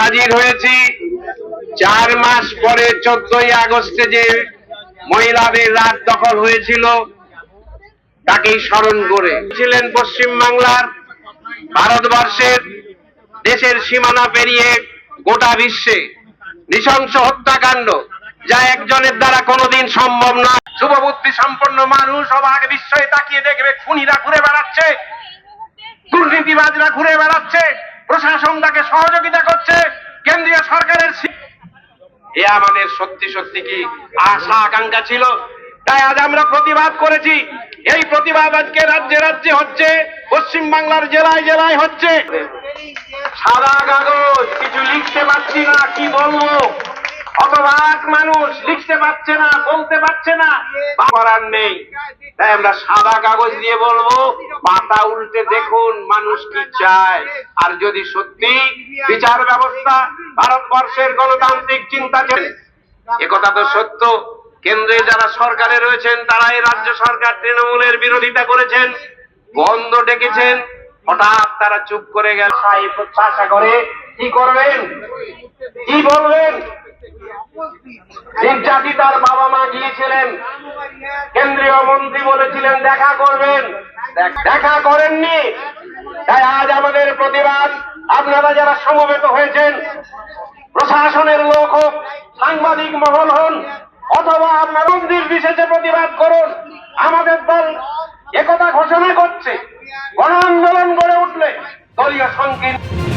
হাজির হয়েছি। চার মাস পরে চোদ্দই আগস্টে যে মহিলাদের রাত দখল হয়েছিল, তাকেই স্মরণ করে। ছিলেন পশ্চিম বাংলার ভারতবর্ষের দেশের সীমানা পেরিয়ে গোটা বিশ্বে। নৃশংস হত্যাকাণ্ড, যা একজনের দ্বারা কোনোদিন সম্ভব না। শুভবুদ্ধি সম্পন্ন মানুষ অবাক বিস্ময়ে তাকিয়ে দেখবে, খুনিরা ঘুরে বেড়াচ্ছে, দুর্নীতিবাজরা ঘুরে বেড়াচ্ছে। প্রশাসন তাকে সহযোগিতা করছে, কেন্দ্রীয় সরকারের এ আমাদের সত্যি সত্যি কি আশা, আকাঙ্ক্ষা ছিল? তাই আজ আমরা প্রতিবাদ করেছি। এই প্রতিবাদ আজকে রাজ্যে রাজ্যে হচ্ছে, পশ্চিম বাংলার জেলায় জেলায় হচ্ছে। সাদা কাগজ, কিছু লিখতে পারছি না, কি বলব? অতভাগ মানুষ লিখতে পারছে না, বলতে পারছে না। করার নেই। তাই আমরা সাদা কাগজ দিয়ে বলব পাতা উল্টে দেখুন মানুষ কি চায়। আর যদি সত্যি বিচার ব্যবস্থা ভারতবর্ষের গণতান্ত্রিক চিন্তা একথা তো সত্য। কেন্দ্রে যারা সরকারে রয়েছেন, তারাই রাজ্য সরকার তৃণমূলের বিরোধিতা করেছেন বন্ধ ডেকেছেন, হঠাৎ তারা চুপ করে গেল। প্রত্যাশা করে, কি করবেন? কি বলবেন? নির্যাতি তার বাবা মা গিয়েছিলেন। কেন্দ্রীয় মন্ত্রী বলেছিলেন, দেখা করবেন। দেখা করেননি। তাই আজ আমাদের প্রতিবাদ। আপনারা যারা সমবেত হয়েছেন, প্রশাসনের লোক হোক, সাংবাদিক মহল হন, অথবা আপনার মন্দির বিশেষে প্রতিবাদ করুন, আমাদের দল একথা ঘোষণা করছে। গণ আন্দোলন গড়ে উঠলে দলীয় সংকীর্ণ